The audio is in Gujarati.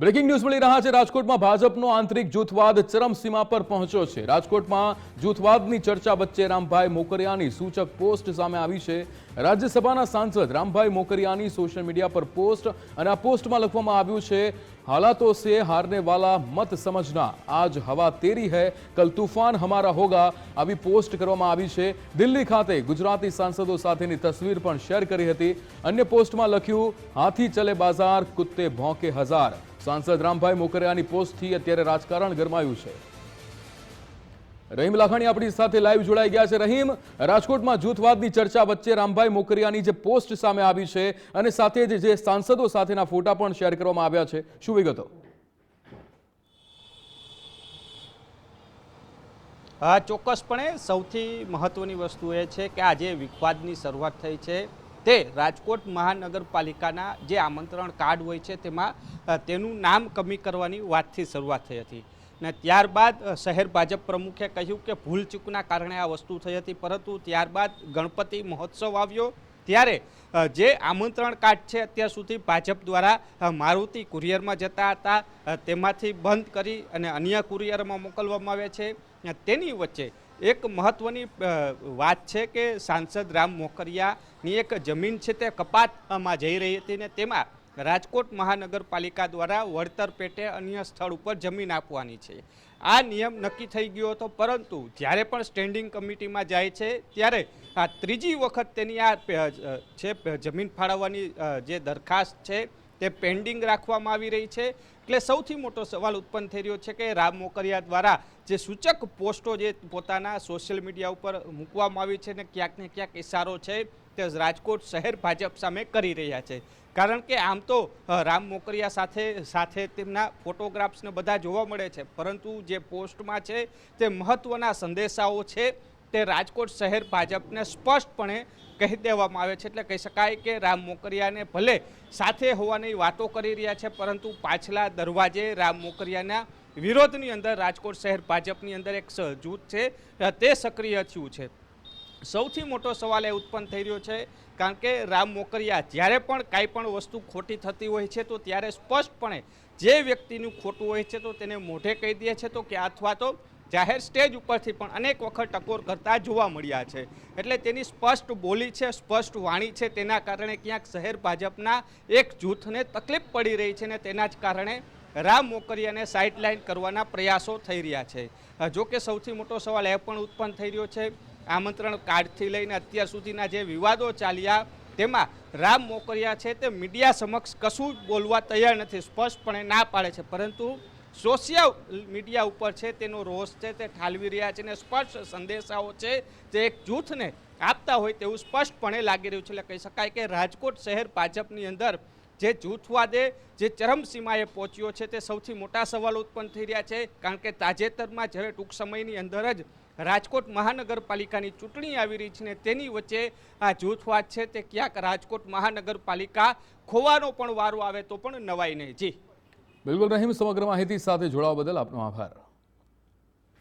બ્રેકિંગ ન્યૂઝ મળી રહ્યા છે. રાજકોટમાં ભાજપનો આંતરિક જૂથવાદ ચરમસીમા પર પહોંચ્યો છે. રાજકોટમાં જૂથવાદની ચર્ચા વચ્ચે રામભાઈ મોકરિયાની સૂચક પોસ્ટ સામે આવી છે. રાજ્યસભાના સાંસદ રામભાઈ મોકરિયાની સોશિયલ મીડિયા પર પોસ્ટ અને આ પોસ્ટમાં લખવામાં આવ્યું છે, હાલાતો સે હારને વાલા મત સમજના. આજ હવા તેરી હૈ, કલ તૂફાન હમારા હોગા. આવી પોસ્ટ કરવામાં આવી છે. દિલ્હી ખાતે ગુજરાતી સાંસદો સાથેની તસવીર પણ શેર કરી હતી. અન્ય પોસ્ટમાં લખ્યું, હાથી ચલે બાજાર કુત્તે ભોંકે હજાર. સાંસદ રામભાઈ મોકરિયાની પોસ્ટથી અત્યારે રાજકારણ ગરમાયું છે. રહીમ લાખાણી આપણી સાથે લાઈવ જોડાઈ ગયા છે. રહીમ, રાજકોટમાં જૂથવાદની ચર્ચા વચ્ચે રામભાઈ મોકરિયાની જે પોસ્ટ સામે આવી છે અને સાથે જ જે સાંસદો સાથેના ફોટા પણ શેર કરવામાં આવ્યા છે. શું વિગતો? હા, ચોક્કસપણે સૌથી મહત્વની વસ્તુ એ છે કે આજે વિખવાદની શરૂઆત થઈ છે. તે રાજકોટ મહાનગરપાલિકાના જે આમંત્રણ કાર્ડ હોય છે, તેમાં તેનું નામ કમી કરવાની વાતથી શરૂઆત થઈ હતી. ને ત્યારબાદ શહેર ભાજપ પ્રમુખે કહ્યું કે ભૂલ ચૂકના કારણે આ વસ્તુ થઈ હતી, પરંતુ ત્યારબાદ ગણપતિ મહોત્સવ આવ્યો. ત્યારે જે આમંત્રણ કાર્ડ છે, અત્યાર સુધી ભાજપ દ્વારા મારુતિ કુરિયરમાં જતા હતા તેમાંથી બંધ કરી અને અન્ય કુરિયરમાં મોકલવામાં આવે છે. તેની વચ્ચે એક મહત્વની વાત છે કે સાંસદ રામ મોકરિયાની એક જમીન છે તે કપાતમાં જઈ રહી હતી ને તેમાં રાજકોટ મહાનગરપાલિકા દ્વારા વળતર પેટે અન્ય સ્થળ ઉપર જમીન આપવાની છે. આ નિયમ નક્કી થઈ ગયો હતો, પરંતુ જ્યારે પણ સ્ટેન્ડિંગ કમિટીમાં જાય છે, ત્યારે આ ત્રીજી વખત તેની આ છે, જમીન ફાળવવાની જે દરખાસ્ત છે તે પેન્ડિંગ રાખવામાં આવી રહી છે. એટલે સૌથી મોટો સવાલ ઉત્પન્ન થઈ રહ્યો છે કે રામ મોકરિયા દ્વારા જે સૂચક પોસ્ટો જે પોતાના સોશિયલ મીડિયા ઉપર મૂકવામાં આવી છે ને ક્યાંક ને ક્યાંક ઇશારો છે તે રાજકોટ શહેર ભાજપ સામે કરી રહ્યા છે. કારણ કે આમ તો રામ મોકરિયા સાથે સાથે તેમના ફોટોગ્રાફ્સને બધા જોવા મળે છે. પરંતુ જે પોસ્ટમાં છે તે મહત્ત્વના સંદેશાઓ છે તે રાજકોટ શહેર ભાજપને સ્પષ્ટપણે કહી દેવામાં આવે છે. એટલે કહી શકાય કે રામ મોકરિયાને ભલે સાથે હોવાની વાતો કરી રહ્યા છે, પરંતુ પાછલા દરવાજે રામ મોકરિયાના વિરોધની અંદર રાજકોટ શહેર ભાજપની અંદર એક જૂથ છે, તે સક્રિય થયું છે. સૌથી મોટો સવાલ એ ઉત્પન્ન થઈ રહ્યો છે, કારણ કે રામ મોકરિયા જ્યારે પણ કાંઈ પણ વસ્તુ ખોટી થતી હોય છે, તો ત્યારે સ્પષ્ટપણે જે વ્યક્તિનું ખોટું હોય છે, તો તેને મોઢે કહી દે છે, તો કે અથવા તો જાહેર સ્ટેજ ઉપરથી પણ અનેક વખત ટકોર કરતા જોવા મળ્યા છે. એટલે તેની સ્પષ્ટ બોલી છે, સ્પષ્ટ વાણી છે, તેના કારણે ક્યાંક શહેર ભાજપના એક જૂથને તકલીફ પડી રહી છે ને તેના જ કારણે રામ મોકરિયાને સાઇડલાઇન કરવાના પ્રયાસો થઈ રહ્યા છે. જો કે સૌથી મોટો સવાલ એ પણ ઉત્પન્ન થઈ રહ્યો છે. આમંત્રણ કાર્ડથી લઈને અત્યાર સુધીના જે વિવાદો ચાલ્યા, તેમાં રામ મોકરિયા છે તે મીડિયા સમક્ષ કશું બોલવા તૈયાર નથી, સ્પષ્ટપણે ના પાડે છે. પરંતુ સોશિયલ મીડિયા ઉપર છે તેનો રોષ છે, તે ઠાલવી રહ્યા છે અને સ્પષ્ટ સંદેશાઓ છે જે એક જૂથને આપતા હોય તેવું સ્પષ્ટપણે લાગી રહ્યું છે. એટલે કહી શકાય કે રાજકોટ શહેર ભાજપની અંદર જે જૂથવાદે જે ચરમસીમાએ પહોંચ્યો છે તે સૌથી મોટા સવાલ ઉત્પન્ન થઈ રહ્યા છે. કારણ કે તાજેતરમાં જ્યારે ટૂંક સમયની અંદર જ રાજકોટ મહાનગરપાલિકાની ચૂંટણી આવી રહી છે ને તેની વચ્ચે આ જૂથવાદ છે તે ક્યાંક રાજકોટ મહાનગરપાલિકા ખોવાનો પણ વારો આવે તો પણ નવાય નહીં. જી. બિલકુલ રહીમ સમગ્ર માહિતી સાથે જોડાવા બદલ આપનો આભાર.